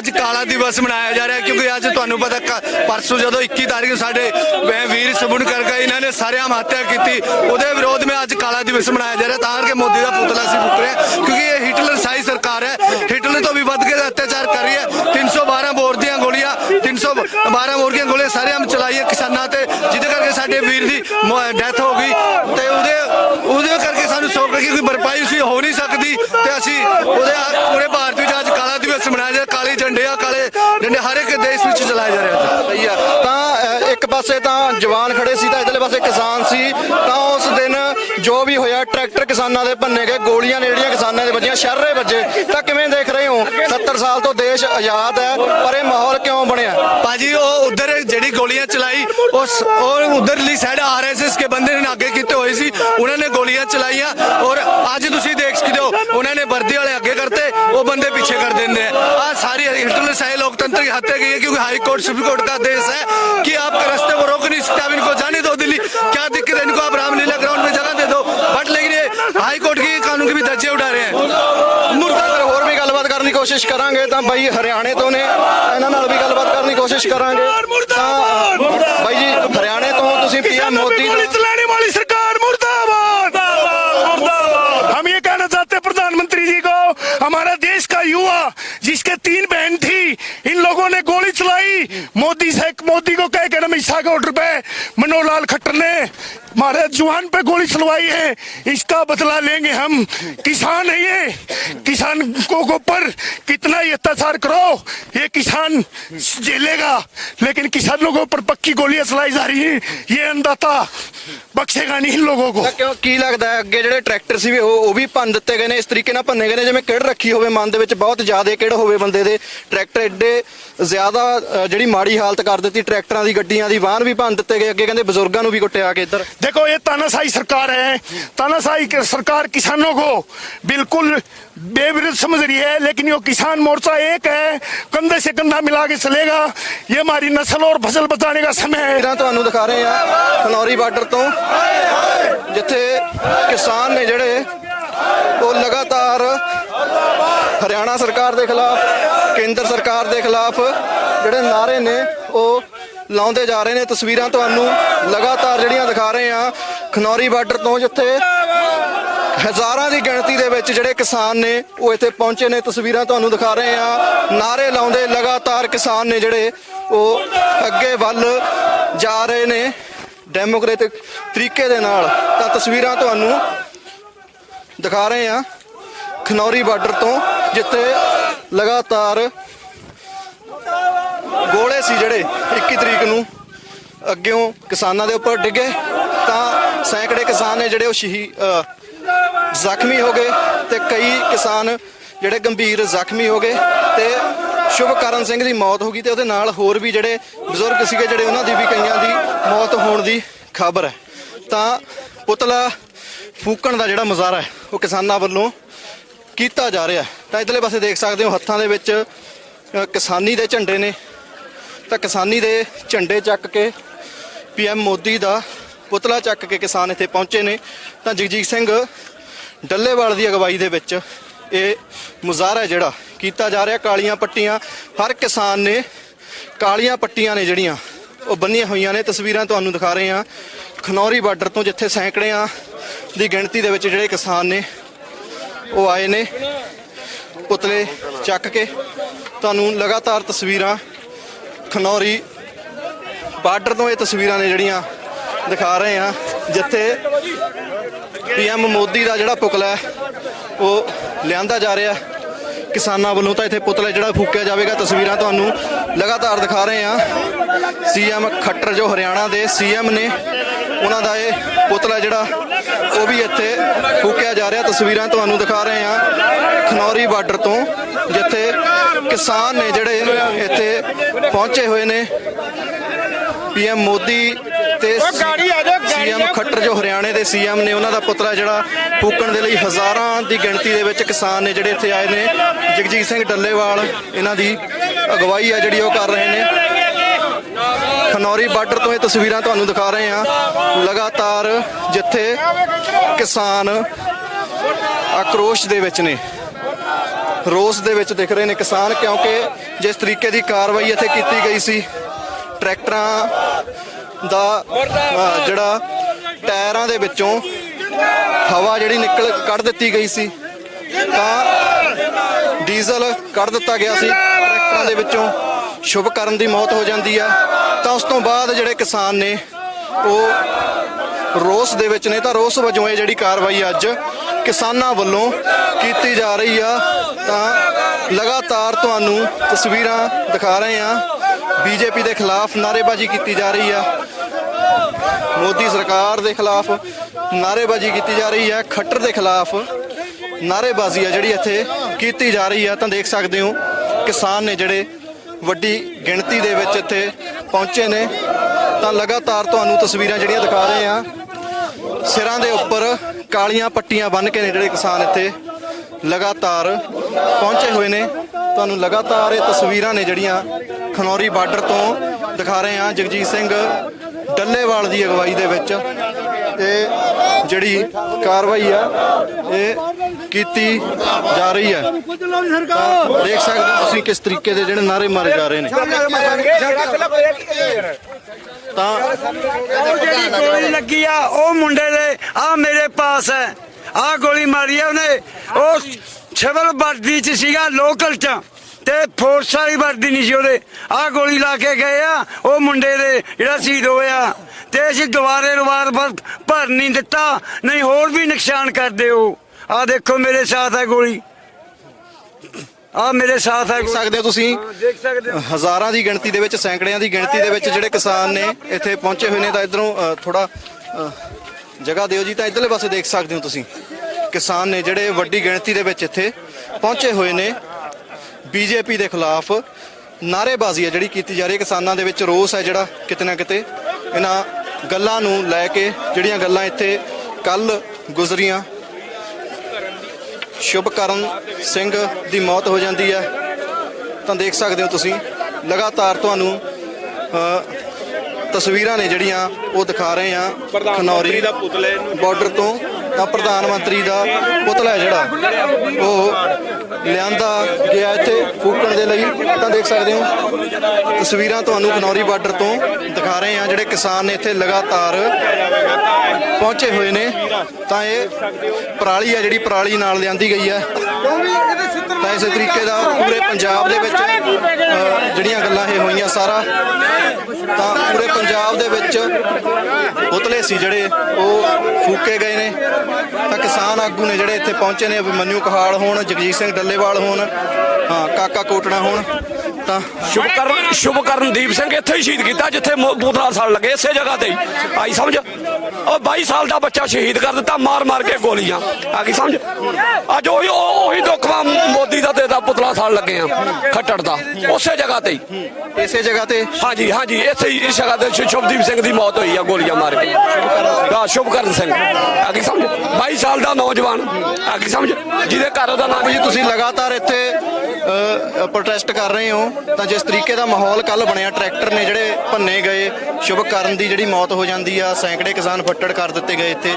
ਅੱਜ ਕਾਲਾ ਦਿਵਸ ਮਨਾਇਆ ਜਾ ਰਿਹਾ ਕਿਉਂਕਿ ਅੱਜ ਤੁਹਾਨੂੰ ਪਤਾ ਕ- ਪਰਸੋਂ ਜਦੋਂ 21 ਤਾਰੀਖ ਨੂੰ ਸਾਡੇ ਵੀਰ ਸਬੁਨ ਕਰਕੇ ਇਹਨਾਂ ਨੇ ਸਾਰਿਆਂ ਹੱਤਿਆ ਕੀਤੀ। ਉਹਦੇ ਵਿਰੋਧ ਵਿੱਚ ਅੱਜ ਕਾਲਾ ਦਿਵਸ ਮਨਾਇਆ ਜਾ ਰਿਹਾ, ਤਾਂ ਕਰਕੇ ਮੋਦੀ ਦਾ ਪੁਤਲਾ ਸੀ ਫੂਕ ਰਿਹਾ ਕਿਉਂਕਿ ਇਹ ਹਿਟਲਰ ਸਾਈ ਸਰਕਾਰ ਹੈ। ਹਿਟਲਰ ਤੋਂ ਵੀ ਵੱਧ ਕੇ ਅਤਿਆਚਾਰ ਕਰ ਰਹੀ ਹੈ। 312 ਬੋਰ ਦੀਆਂ ਗੋਲੀਆਂ 312 ਬੋਰ ਦੀਆਂ ਗੋਲੀਆਂ ਸਾਰਿਆਂ ਨੂੰ ਚਲਾਈਆਂ ਕਿਸਾਨਾਂ ਤੇ, ਜਿਹਦੇ ਕਰਕੇ ਸਾਡੇ ਵੀਰ ਦੀ ਡੈਥ ਹੋ ਗਈ। ਤੇ ਉਹਦੇ ਉਹਦੇ ਕਰਕੇ ਸਾਨੂੰ ਸੌਕ ਕਿ ਕੋਈ ਭਰਪਾਈ ਉਸੇ ਹੋ ਨਹੀਂ ਸਕਦੀ, ਤੇ ਅਸੀਂ ਉਹਦੇ ਝੰਡੇ ਹਰ ਇੱਕ ਦੇਸ਼ ਵਿੱਚ ਚਲਾਇਆ ਜਾ ਰਿਹਾ ਸਹੀ ਆ। ਤਾਂ ਇੱਕ ਪਾਸੇ ਤਾਂ ਜਵਾਨ ਖੜੇ ਸੀ ਤਾਂ ਇਧਰਲੇ ਪਾਸੇ ਕਿਸਾਨ ਸੀ। ਤਾਂ ਉਸ ਦਿਨ ਜੋ ਵੀ ਹੋਇਆ ਟਰੈਕਟਰ ਕਿਸਾਨਾਂ ਦੇ ਭੰਨੇ ਗਏ ਗੋਲੀਆਂ ਨੇ ਜਿਹੜੀਆਂ ਕਿਸਾਨਾਂ ਦੇ ਵੱਜੀਆਂ ਸ਼ਰਰੇ ਵੱਜੇ। ਤਾਂ ਕਿਵੇਂ ਦੇਖ ਰਹੇ ਹੋ? 70 ਸਾਲ ਤੋਂ ਦੇਸ਼ ਆਜ਼ਾਦ ਹੈ ਪਰ ਇਹ ਮਾਹੌਲ ਕਿਉਂ ਬਣਿਆ? ਭਾਜੀ ਉਹ ਉਧਰ ਜਿਹੜੀ ਗੋਲੀਆਂ ਚਲਾਈ ਉਸ ਉਹ ਉਧਰਲੀ ਸਾਈਡ ਆਰਐਸਐਸ ਕੇ ਬੰਦੇ ਨੇ ਅੱਗੇ ਕੀਤੇ ਹੋਏ ਸੀ। ਉਹਨਾਂ ਨੇ लोकतंत्र की हत्या की है क्योंकि हाई कोर्ट सुप्रीम कोर्ट का आदेश है कि आपके रास्ते को रोक नहीं सकते आप इनको जाने दो दिल्ली क्या दिक्कत है इनको आप रामलीला ग्राउंड में जगह दे दो बट लेकिन ये हाई कोर्ट की कानून के भी धज्जे उड़ा रहे हैं ਮੁਰਦਾਦਰ ਹੋਰ ਵੀ ਗੱਲਬਾਤ ਕਰਨ ਦੀ ਕੋਸ਼ਿਸ਼ ਕਰਾਂਗੇ ਤਾਂ ਬਾਈ ਹਰਿਆਣੇ ਤੋਂ ਨੇ ਇਹਨਾਂ ਨਾਲ ਵੀ ਗੱਲਬਾਤ ਕਰਨ ਦੀ ਕੋਸ਼ਿਸ਼ ਕਰਾਂਗੇ ਤਾਂ ਅ, ਬਾਈ ਜੀ ਹਰਿਆਣੇ ਤੋਂ ਤੁਸੀਂ ਪੀਐਮ ਮੋਦੀ गोली ਦਾ चलाने जिसके तीन बहन थी इन लोगों ने गोली चलाई मोदी से मोदी को कह के अमित के ऑर्डर पे मनोहर लाल खट्टर ने हमारे जवान पे गोली चलवाई है इसका बदला लेंगे हम किसान है ये किसान को को ऊपर कितना ही अत्याचार करो ये किसान झेलेगा लेकिन किसानों के ऊपर पक्की गोलियां चलाई जा रही हैं ये अंदाता बख्शेगा नहीं इन लोगों को ਤਾਂ ਕਿਉਂ ਕੀ ਲੱਗਦਾ ਹੈ ਅੱਗੇ ਜਿਹੜੇ ਟਰੈਕਟਰ ਸੀ ਵੀ ਉਹ ਉਹ ਵੀ ਭੰਨ ਦਿੱਤੇ ਗਏ ਨੇ ਇਸ ਤਰੀਕੇ ਨਾਲ ਭੰਨੇ ਗਏ ਨੇ ਜਿਵੇਂ ਕਿਹੜ ਰੱਖੀ ਹੋਵੇ ਮਨ ਦੇ ਵਿੱਚ ਬਹੁਤ ਜ਼ਿਆਦਾ ਕਿਹੜ ਹੋਵੇ ਬੰਦੇ ਦੇ ਟਰੈਕਟਰ ਐਡੇ ਜ਼ਿਆਦਾ ਅ, ਜਿਹੜੀ ਮਾੜੀ ਹਾਲਤ ਕਰ ਦਿੱਤੀ ਟਰੈਕਟਰਾਂ ਦੀ ਗੱਡੀਆਂ ਦੀ ਵਾਹਨ ਵੀ ਭੰਨ ਦਿੱਤੇ ਗਏ ਅੱਗੇ ਕਹਿੰਦੇ ਬਜ਼ੁਰਗਾਂ ਨੂੰ ਵੀ ਕੁੱਟਿਆ ਕੇ ਇੱਧਰ देखो ये तानाशाही सरकार है तानाशाही के सरकार किसानों को बिल्कुल बेविरुद्ध समझ रही है लेकिन ये किसान मोर्चा एक है कंधे से कंधा मिला के चलेगा ये हमारी नस्ल और फसल बचाने का समय है ਤਸਵੀਰਾਂ ਤੁਹਾਨੂੰ ਦਿਖਾ ਰਹੇ ਆ ਖਨੌਰੀ ਬਾਰਡਰ ਤੋਂ ਜਿੱਥੇ ਕਿਸਾਨ ਨੇ ਜਿਹੜੇ ਹਰਿਆਣਾ ਸਰਕਾਰ ਦੇ ਖਿਲਾਫ, ਕੇਂਦਰ ਸਰਕਾਰ ਦੇ ਖਿਲਾਫ ਜਿਹੜੇ ਨਾਰੇ ਨੇ, ਉਹ ਲਾਉਂਦੇ ਜਾ ਰਹੇ ਨੇ। ਤਸਵੀਰਾਂ ਤੁਹਾਨੂੰ ਲਗਾਤਾਰ ਜਿਹੜੀਆਂ ਦਿਖਾ ਰਹੇ ਆ ਖਨੌਰੀ ਬਾਰਡਰ ਤੋਂ ਜਿੱਥੇ ਹਜ਼ਾਰਾਂ ਦੀ ਗਿਣਤੀ ਦੇ ਵਿੱਚ ਜਿਹੜੇ ਕਿਸਾਨ ਨੇ, ਉਹ ਇੱਥੇ ਪਹੁੰਚੇ ਨੇ। ਤਸਵੀਰਾਂ ਤੁਹਾਨੂੰ ਦਿਖਾ ਰਹੇ ਆ ਨਾਰੇ ਲਾਉਂਦੇ ਲਗਾਤਾਰ ਕਿਸਾਨ ਨੇ ਜਿਹੜੇ, ਉਹ ਅੱਗੇ ਵੱਲ ਜਾ ਰਹੇ ਨੇ ਡੈਮੋਕ੍ਰੈਟਿਕ ਤਰੀਕੇ ਦੇ ਨਾਲ। ਤਾਂ ਤਸਵੀਰਾਂ ਤੁਹਾਨੂੰ ਦਿਖਾ ਰਹੇ ਆ ਖਨੌਰੀ ਬਾਰਡਰ ਤੋਂ ਜਿੱਥੇ ਲਗਾਤਾਰ ਗੋਲੇ ਸੀ ਜਿਹੜੇ 21 ਤਰੀਕ ਨੂੰ ਅੱਗਿਓਂ ਕਿਸਾਨਾਂ ਦੇ ਉੱਪਰ ਡਿੱਗੇ, ਤਾਂ ਸੈਂਕੜੇ ਕਿਸਾਨ ਨੇ ਜਿਹੜੇ ਉਹ ਸ਼ਹੀ ਜ਼ਖਮੀ ਹੋ ਗਏ ਤੇ ਕਈ ਕਿਸਾਨ ਜਿਹੜੇ ਗੰਭੀਰ ਜ਼ਖਮੀ ਹੋ ਗਏ ਤੇ ਸ਼ੁਭਕਰਨ ਸਿੰਘ ਦੀ ਮੌਤ ਹੋ ਗਈ ਤੇ ਉਹਦੇ ਨਾਲ ਹੋਰ ਵੀ ਜਿਹੜੇ ਬਜ਼ੁਰਗ ਸੀਗੇ ਜਿਹੜੇ ਉਹਨਾਂ ਦੀ ਵੀ ਕਈਆਂ ਦੀ ਮੌਤ ਹੋਣ ਦੀ ਖਬਰ ਹੈ। ਤਾਂ ਪੁਤਲਾ ਫੂਕਣ ਦਾ ਜਿਹੜਾ ਮੁਜ਼ਾਹਰਾ ਹੈ, ਉਹ ਕਿਸਾਨਾਂ ਵੱਲੋਂ ਕੀਤਾ ਜਾ ਰਿਹਾ ਤਾਂ ਇਧਰਲੇ ਪਾਸੇ ਦੇਖ ਸਕਦੇ ਹੋ ਹੱਥਾਂ ਦੇ ਵਿੱਚ ਕਿਸਾਨੀ ਦੇ ਝੰਡੇ ਨੇ। ਤਾਂ ਕਿਸਾਨੀ ਦੇ ਝੰਡੇ ਚੱਕ ਕੇ ਪੀਐਮ ਮੋਦੀ ਦਾ ਪੁਤਲਾ ਚੱਕ ਕੇ ਕਿਸਾਨ ਇੱਥੇ ਪਹੁੰਚੇ ਨੇ। ਤਾਂ ਜਗਜੀਤ ਸਿੰਘ ਡੱਲੇਵਾਲ ਦੀ ਅਗਵਾਈ ਦੇ ਵਿੱਚ ਇਹ ਮੁਜ਼ਾਹਰਾ ਜਿਹੜਾ ਕੀਤਾ ਜਾ ਰਿਹਾ। ਕਾਲੀਆਂ ਪੱਟੀਆਂ, ਹਰ ਕਿਸਾਨ ਨੇ ਕਾਲੀਆਂ ਪੱਟੀਆਂ ਨੇ ਜਿਹੜੀਆਂ, ਉਹ ਬੰਨੀਆਂ ਹੋਈਆਂ ਨੇ। ਤਸਵੀਰਾਂ ਤੁਹਾਨੂੰ ਦਿਖਾ ਰਹੇ ਹਾਂ। ਖਨੌਰੀ ਬਾਰਡਰ ਤੋਂ ਜਿੱਥੇ ਸੈਂਕੜਿਆਂ ਦੀ ਗਿਣਤੀ ਦੇ ਵਿੱਚ ਜਿਹੜੇ ਕਿਸਾਨ ਨੇ ਉਹ ਆਏ ਨੇ ਪੁਤਲੇ ਚੱਕ ਕੇ। ਤੁਹਾਨੂੰ ਲਗਾਤਾਰ ਤਸਵੀਰਾਂ ਖਨੌਰੀ ਬਾਰਡਰ ਤੋਂ ਇਹ ਤਸਵੀਰਾਂ ਨੇ ਜਿਹੜੀਆਂ ਦਿਖਾ ਰਹੇ ਆ ਜਿੱਥੇ ਪੀਐਮ ਮੋਦੀ ਦਾ ਜਿਹੜਾ ਪੁਤਲਾ ਉਹ ਲਿਆਂਦਾ ਜਾ ਰਿਹਾ ਕਿਸਾਨਾਂ ਵੱਲੋਂ ਤਾਂ ਇੱਥੇ ਪੁਤਲਾ ਜਿਹੜਾ ਫੂਕਿਆ ਜਾਵੇਗਾ, ਤਸਵੀਰਾਂ ਤੁਹਾਨੂੰ ਲਗਾਤਾਰ ਦਿਖਾ ਰਹੇ ਆ ਸੀਐਮ ਖੱਟਰ ਜੋ ਹਰਿਆਣਾ ਦੇ ਸੀਐਮ ਨੇ ਉਹਨਾਂ ਦਾ ਇਹ ਪੁਤਲਾ ਜਿਹੜਾ ਉਹ ਵੀ ਇੱਥੇ ਫੂਕਿਆ ਜਾ ਰਿਹਾ। ਤਸਵੀਰਾਂ ਤੁਹਾਨੂੰ ਦਿਖਾ ਰਹੇ ਆ ਖਨੌਰੀ ਬਾਰਡਰ ਤੋਂ ਜਿੱਥੇ ਕਿਸਾਨ ਨੇ ਜਿਹੜੇ ਇੱਥੇ ਪਹੁੰਚੇ ਹੋਏ ਨੇ। ਪੀਐਮ ਮੋਦੀ ਤੇ ਸੀਐਮ ਖੱਟਰ ਜੋ ਹਰਿਆਣੇ ਦੇ ਸੀਐਮ ਨੇ ਉਹਨਾਂ ਦਾ ਪੁਤਲਾ ਜਿਹੜਾ ਫੂਕਣ ਦੇ ਲਈ ਹਜ਼ਾਰਾਂ ਦੀ ਗਿਣਤੀ ਦੇ ਵਿੱਚ ਕਿਸਾਨ ਨੇ ਜਿਹੜੇ ਇੱਥੇ ਆਏ ਨੇ। ਜਗਜੀਤ ਸਿੰਘ ਡੱਲੇਵਾਲ ਇਹਨਾਂ ਦੀ ਅਗਵਾਈ ਆ ਜਿਹੜੀ ਉਹ ਕਰ ਰਹੇ ਨੇ। ਖਨੌਰੀ ਬਾਰਡਰ ਤੋਂ ਇਹ ਤਸਵੀਰਾਂ ਤੁਹਾਨੂੰ ਦਿਖਾ ਰਹੇ ਹਾਂ। ਲਗਾਤਾਰ ਜਿੱਥੇ ਕਿਸਾਨ ਆਕਰੋਸ਼ ਦੇ ਵਿੱਚ ਨੇ। ਰੋਸ ਦੇ ਵਿੱਚ ਦਿਖ ਰਹੇ ਨੇ ਕਿਸਾਨ ਕਿਉਂਕਿ ਜਿਸ ਤਰੀਕੇ ਦੀ ਕਾਰਵਾਈ ਇੱਥੇ ਕੀਤੀ ਗਈ ਸੀ, ਟਰੈਕਟਰਾਂ ਦਾ ਜਿਹੜਾ ਟਾਇਰਾਂ ਦੇ ਵਿੱਚੋਂ ਹਵਾ ਜਿਹੜੀ ਨਿਕਲ ਕੱਢ ਦਿੱਤੀ ਗਈ ਸੀ, ਤਾਂ ਡੀਜ਼ਲ ਕੱਢ ਦਿੱਤਾ ਗਿਆ ਸੀ। ਟਰੈਕਟਰਾਂ ਦੇ ਵਿੱਚੋਂ ਸ਼ੁਭ ਕਰਨ ਦੀ ਮੌਤ ਹੋ ਜਾਂਦੀ ਆ। ਤਾਂ ਉਸ ਤੋਂ ਬਾਅਦ ਜਿਹੜੇ ਕਿਸਾਨ ਨੇ, ਉਹ ਰੋਸ ਦੇ ਵਿੱਚ ਨੇ, ਤਾਂ ਰੋਸ ਵਜੋਂ ਇਹ ਜਿਹੜੀ ਕਾਰਵਾਈ ਅੱਜ ਕਿਸਾਨਾਂ ਵੱਲੋਂ ਕੀਤੀ ਜਾ ਰਹੀ ਆ। ਤਾਂ ਲਗਾਤਾਰ ਤੁਹਾਨੂੰ ਤਸਵੀਰਾਂ ਦਿਖਾ ਰਹੇ ਆ। ਬੀਜੇਪੀ ਦੇ ਖਿਲਾਫ ਨਾਅਰੇਬਾਜ਼ੀ ਕੀਤੀ ਜਾ ਰਹੀ ਆ। ਮੋਦੀ ਸਰਕਾਰ ਦੇ ਖਿਲਾਫ ਨਾਅਰੇਬਾਜ਼ੀ ਕੀਤੀ ਜਾ ਰਹੀ ਹੈ ਖੱਟਰ ਦੇ ਖਿਲਾਫ ਨਾਅਰੇਬਾਜ਼ੀ ਆ ਜਿਹੜੀ ਇੱਥੇ ਕੀਤੀ ਜਾ ਰਹੀ ਆ। ਤਾਂ ਦੇਖ ਸਕਦੇ ਹੋ ਕਿਸਾਨ ਨੇ ਜਿਹੜੇ ਵੱਡੀ ਗਿਣਤੀ ਦੇ ਵਿੱਚ ਇੱਥੇ ਪਹੁੰਚੇ ਨੇ, ਤਾਂ ਲਗਾਤਾਰ ਤੁਹਾਨੂੰ ਤਸਵੀਰਾਂ ਜਿਹੜੀਆਂ ਦਿਖਾ ਰਹੇ ਆ ਸਿਰਾਂ ਦੇ ਉੱਪਰ ਕਾਲੀਆਂ ਪੱਟੀਆਂ ਬੰਨ੍ਹ ਕੇ ਨੇ ਜਿਹੜੇ ਕਿਸਾਨ ਇੱਥੇ ਲਗਾਤਾਰ ਪਹੁੰਚੇ ਹੋਏ ਨੇ। ਤੁਹਾਨੂੰ ਲਗਾਤਾਰ ਇਹ ਤਸਵੀਰਾਂ ਨੇ ਜਿਹੜੀਆਂ ਖਨੌਰੀ ਬਾਰਡਰ ਤੋਂ ਦਿਖਾ ਰਹੇ ਆ ਜਗਜੀਤ ਸਿੰਘ ਡੱਲੇਵਾਲ ਦੀ ਅਗਵਾਈ ਦੇ ਵਿੱਚ। ਇਹ ਜਿਹੜੀ ਕਾਰਵਾਈ ਆ, ਇਹ ਕੀਤੀ ਜਾ ਰਹੀ ਹੈ। ਤਾਂ ਦੇਖ ਸਕਦੇ ਹੋ ਤੁਸੀਂ ਕਿਸ ਤਰੀਕੇ ਦੇ ਜਿਹੜੇ ਨਾਰੇ ਮਾਰੇ ਜਾ ਰਹੇ ਨੇ। ਤਾਂ ਉਹ ਜਿਹੜੀ ਗੋਲੀ ਲੱਗੀ ਆ, ਉਹ ਮੁੰਡੇ ਦੇ ਆ ਮੇਰੇ ਪਾਸ ਹੈ। ਆ ਗੋਲੀ ਮਾਰੀ ਆ ਉਹਨੇ। ਉਹ ਸਿਵਲ ਵਰਦੀ ਚ ਸੀਗਾ ਲੋਕਲ ਚ। ਤੇ ਫੋਰਸ ਵਾਲੀ ਵਰਦੀ ਨਹੀਂ ਸੀ ਉਹਦੇ। ਆ ਗੋਲੀ ਲਾ ਕੇ ਗਏ ਆ, ਉਹ ਮੁੰਡੇ ਦੇ ਜਿਹੜਾ ਸ਼ਹੀਦ ਹੋਇਆ। ਤੇ ਅਸੀਂ ਦੁਬਾਰੇ ਰਵਾਰ ਭਰ ਨਹੀਂ ਦਿੱਤਾ। ਨਹੀਂ ਹੋਰ ਵੀ ਨੁਕਸਾਨ ਕਰਦੇ ਹੋ। ਆ ਦੇਖੋ ਮੇਰੇ ਸਾਥ ਹੈ ਗੋਲੀ। ਆ ਮੇਰੇ ਸਾਥ ਹੈ ਦੇਖ। ਸਕਦੇ ਹੋ ਤੁਸੀਂ। ਦੇਖ ਸਕਦੇ ਹੋ। ਹਜ਼ਾਰਾਂ ਦੀ ਗਿਣਤੀ ਦੇ ਵਿੱਚ ਸੈਂਕੜਿਆਂ ਦੀ ਗਿਣਤੀ ਦੇ ਵਿੱਚ ਜਿਹੜੇ ਕਿਸਾਨ ਨੇ ਇੱਥੇ ਪਹੁੰਚੇ ਹੋਏ ਨੇ ਤਾਂ ਇਧਰੋਂ ਥੋੜਾ ਜਗ੍ਹਾ ਦਿਓ ਜੀ ਤਾਂ ਇਧਰਲੇ ਪਾਸੇ ਦੇਖ ਸਕਦੇ ਹੋ ਤੁਸੀਂ। ਕਿਸਾਨ ਨੇ ਜਿਹੜੇ ਵੱਡੀ ਗਿਣਤੀ ਦੇ ਵਿੱਚ ਇੱਥੇ ਪਹੁੰਚੇ ਹੋਏ ਨੇ। ਬੀਜੇਪੀ ਦੇ ਖਿਲਾਫ ਨਾਅਰੇਬਾਜ਼ੀ ਹੈ ਜਿਹੜੀ ਕੀਤੀ ਜਾ ਰਹੀ ਹੈ। ਕਿਸਾਨਾਂ ਦੇ ਵਿੱਚ ਰੋਸ ਹੈ ਜਿਹੜਾ ਕਿਤੇ ਨਾ ਕਿਤੇ। ਇਹਨਾਂ ਗੱਲਾਂ ਨੂੰ ਲੈ ਕੇ ਜਿਹੜੀਆਂ ਗੱਲਾਂ ਇੱਥੇ ਕੱਲ ਗੁਜ਼ਰੀਆਂ ਸ਼ੁਭਕਰਨ ਸਿੰਘ ਦੀ ਮੌਤ ਹੋ ਜਾਂਦੀ ਹੈ। ਤਾਂ ਦੇਖ ਸਕਦੇ ਹੋ ਤੁਸੀਂ ਲਗਾਤਾਰ ਤੁਹਾਨੂੰ ਤਸਵੀਰਾਂ ਨੇ ਜਿਹੜੀਆਂ ਉਹ ਦਿਖਾ ਰਹੇ ਆ ਖਨੌਰੀ ਦਾ ਪੁਤਲੇ ਬਾਰਡਰ ਤੋਂ ਤਾਂ ਪ੍ਰਧਾਨ ਮੰਤਰੀ ਦਾ ਪੁਤਲਾ ਜਿਹੜਾ, ਉਹ ਲਿਆਂਦਾ ਗਿਆ ਇੱਥੇ ਫੂਕਣ ਦੇ ਲਈ। ਤਾਂ ਦੇਖ ਸਕਦੇ ਹੋ, ਤਸਵੀਰਾਂ ਤੁਹਾਨੂੰ ਖਨੌਰੀ ਬਾਰਡਰ ਤੋਂ ਦਿਖਾ ਰਹੇ ਹਾਂ, ਜਿਹੜੇ ਕਿਸਾਨ ਨੇ ਇੱਥੇ ਲਗਾਤਾਰ ਪਹੁੰਚੇ ਹੋਏ ਨੇ। ਤਾਂ ਇਹ ਪਰਾਲੀ ਹੈ, ਜਿਹੜੀ ਪਰਾਲੀ ਨਾਲ ਲਿਆਂਦੀ ਗਈ ਹੈ। ਤਾਂ ਇਸੇ ਤਰੀਕੇ ਦਾ ਪੂਰੇ ਪੰਜਾਬ ਦੇ ਵਿੱਚ ਜਿਹੜੀਆਂ ਗੱਲਾਂ ਇਹ ਹੋਈਆਂ ਸਾਰਾ ਤਾਂ ਪੂਰੇ ਪੰਜਾਬ ਦੇ ਵਿੱਚ ਪੁਤਲੇ ਸੀ ਜਿਹੜੇ ਉਹ ਫੂਕੇ ਗਏ ਨੇ। ਤਾਂ ਕਿਸਾਨ ਆਗੂ ਨੇ ਜਿਹੜੇ ਇੱਥੇ ਪਹੁੰਚੇ ਨੇ ਅਭਿਮਨਿਊ ਕਹਾਲ ਹੋਣ ਜਗਜੀਤ ਸਿੰਘ ਡੱਲੇਵਾਲ ਹੋਣ ਹਾਂ ਕਾਕਾ ਕੋਟਣਾ ਹੋਣ ਤਾਂ ਸ਼ੁਭਕਰਨ ਸ਼ੁਭਕਰਨਦੀਪ ਸਿੰਘ ਇੱਥੇ ਹੀ ਸ਼ਹੀਦ ਕੀਤਾ ਜਿੱਥੇ ਮੋ- ਬੂਥਲਾ ਸਾਲ ਲੱਗੇ ਇਸੇ ਜਗ੍ਹਾ ਤੇ ਆਈ ਸਮਝ? ਉਹ 22 ਸਾਲ ਦਾ ਬੱਚਾ ਸ਼ਹੀਦ ਕਰ ਦਿੱਤਾ ਮਾਰ ਮਾਰ ਕੇ ਗੋਲੀਆਂ। ਆ ਗਈ ਸਮਝ? ਅੱਜ ਉਹੀ ਉਹ- ਦੁੱਖਵਾ ਮੋਦੀ ਦਾ ਤੇ ਦਾ ਪੁਤਲਾ ਸਾਲ ਲੱਗੇ ਆ ਖੱਟੜ ਦਾ ਉਸੇ ਜਗ੍ਹਾ ਤੇ ਹੀ। ਇਸੇ ਜਗ੍ਹਾ ਤੇ? ਹਾਂਜੀ ਹਾਂਜੀ ਇੱਥੇ ਹੀ ਇਸ ਜਗ੍ਹਾ ਤੇ ਸ਼ੁਭਦੀਪ ਸਿੰਘ ਦੀ ਮੌਤ ਹੋਈ ਆ ਗੋਲੀਆਂ ਮਾਰ ਕੇ। ਹਾਂ ਸ਼ੁਭਕਰਨ ਸਿੰਘ। ਆ ਗਈ ਸਮਝ? 22 ਸਾਲ ਦਾ ਨੌਜਵਾਨ। ਆ ਗਈ ਸਮਝ? ਜਿਹਦੇ ਘਰ ਦਾ ਨਾਮ ਜੀ ਤੁਸੀਂ ਲਗਾਤਾਰ ਇੱਥੇ ਪ੍ਰੋਟੈਸਟ ਕਰ ਰਹੇ ਹੋ। ਤਾਂ ਜਿਸ ਤਰੀਕੇ ਦਾ ਮਾਹੌਲ ਕੱਲ ਬਣਿਆ ਟਰੈਕਟਰ ਨੇ ਜਿਹੜੇ ਭੰਨੇ ਗਏ ਸ਼ੁਭਕਰਨ ਦੀ ਜਿਹੜੀ ਮੌਤ ਹੋ ਜਾਂਦੀ ਆ ਸੈਂਕੜੇ ਕਿਸਾਨ ਫੱਟੜ ਕਰ ਦਿੱਤੇ ਗਏ ਇੱਥੇ।